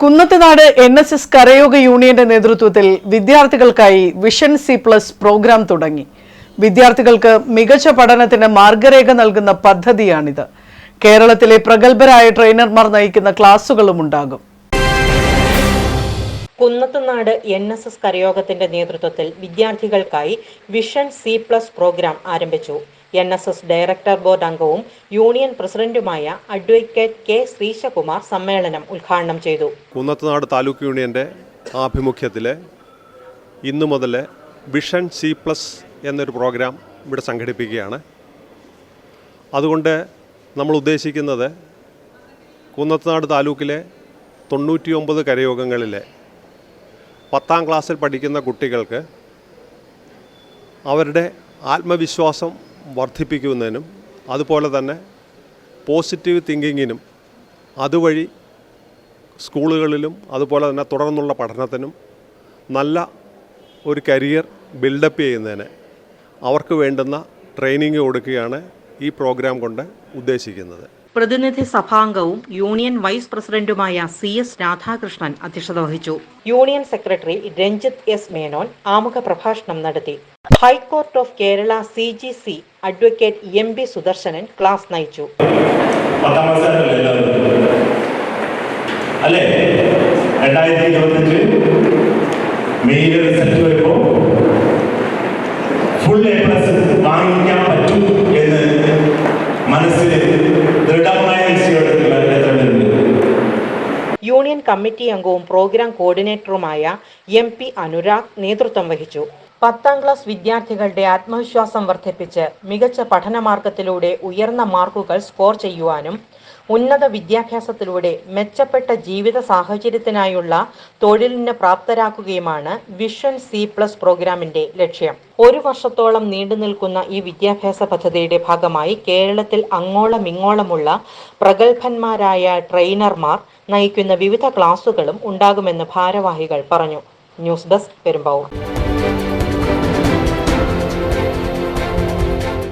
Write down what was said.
Kunnathunad N S S കരയോഗ യൂണിയന്റെ നേതൃത്വത്തിൽ വിദ്യാർത്ഥികൾക്കായി വിഷൻ സി പ്ലസ് പ്രോഗ്രാം തുടങ്ങി. വിദ്യാർത്ഥികൾക്ക് മികച്ച പഠനത്തിന് മാർഗരേഖ നൽകുന്ന പദ്ധതിയാണിത്. കേരളത്തിലെ പ്രഗത്ഭരായ ട്രെയിനർമാർ നയിക്കുന്ന ക്ലാസുകളും ഉണ്ടാകും. കുന്നത്തുനാട് എൻ എസ് എസ് കരയോഗത്തിന്റെ നേതൃത്വത്തിൽ വിദ്യാർത്ഥികൾക്കായി വിഷൻ സി പ്ലസ് പ്രോഗ്രാം ആരംഭിച്ചു. N S S director board അംഗവും യൂണിയൻ പ്രസിഡന്റുമായ അഡ്വക്കേറ്റ് കെ ശ്രീശകുമാർ സമ്മേളനം ഉദ്ഘാടനം ചെയ്തു. കുന്നത്തുനാട് താലൂക്ക് യൂണിയന്റെ ആഭിമുഖ്യത്തിലെ ഇന്നു മുതൽ വിഷൻ സി പ്ലസ് എന്നൊരു പ്രോഗ്രാം ഇവിടെ സംഘടിപ്പിക്കുകയാണ്. അതുകൊണ്ട് നമ്മൾ ഉദ്ദേശിക്കുന്നത് കുന്നത്തുനാട് താലൂക്കിലെ തൊണ്ണൂറ്റിയൊമ്പത് കരയോഗങ്ങളിലെ പത്താം ക്ലാസ്സിൽ പഠിക്കുന്ന കുട്ടികൾക്ക് അവരുടെ ആത്മവിശ്വാസം വർദ്ധിപ്പിക്കുന്നതിനും അതുപോലെ തന്നെ പോസിറ്റീവ് തിങ്കിങ്ങിനും അതുവഴി സ്കൂളുകളിലും അതുപോലെ തന്നെ തുടർന്നുള്ള പഠനത്തിനും നല്ല ഒരു കരിയർ ബിൽഡപ്പ് ചെയ്യുന്നതിന് അവർക്ക് വേണ്ടുന്ന ട്രെയിനിങ് കൊടുക്കുകയാണ് ഈ പ്രോഗ്രാം കൊണ്ട് ഉദ്ദേശിക്കുന്നത്. പ്രതിനിധി സഭാംഗവും യൂണിയൻ വൈസ് പ്രസിഡന്റുമായ സി എസ് രാധാകൃഷ്ണൻ അധ്യക്ഷത വഹിച്ചു. Union secretary Ranjith S Menon ആമുഖ പ്രഭാഷണം നടത്തി. High court of Kerala C G C advocate M B Sudarshanan class നയിച്ചു. അല്ലേ? രണ്ടായിരത്തി ഇരുപത്തഞ്ച് മെയിൽ യൂണിയൻ കമ്മിറ്റി അംഗവും പ്രോഗ്രാം കോർഡിനേറ്ററുമായ എം പി അനുരാഗ് നേതൃത്വം വഹിച്ചു. പത്താം ക്ലാസ് വിദ്യാർത്ഥികളുടെ ആത്മവിശ്വാസം വർദ്ധിപ്പിച്ച് മികച്ച പഠനമാർഗത്തിലൂടെ ഉയർന്ന മാർക്കുകൾ സ്കോർ ചെയ്യുവാനും ഉന്നത വിദ്യാഭ്യാസത്തിലൂടെ മെച്ചപ്പെട്ട ജീവിത സാഹചര്യത്തിനായുള്ള തൊഴിലിന് പ്രാപ്തരാക്കുകയുമാണ് വിഷൻ സി പ്ലസ് പ്രോഗ്രാമിന്റെ ലക്ഷ്യം. ഒരു വർഷത്തോളം നീണ്ടു നിൽക്കുന്ന ഈ വിദ്യാഭ്യാസ പദ്ധതിയുടെ ഭാഗമായി കേരളത്തിൽ അങ്ങോളമിങ്ങോളമുള്ള പ്രഗത്ഭന്മാരായ ട്രെയിനർമാർ നയിക്കുന്ന വിവിധ ക്ലാസുകളും ഉണ്ടാകുമെന്ന് ഭാരവാഹികൾ പറഞ്ഞു. News desk Perumbavoor.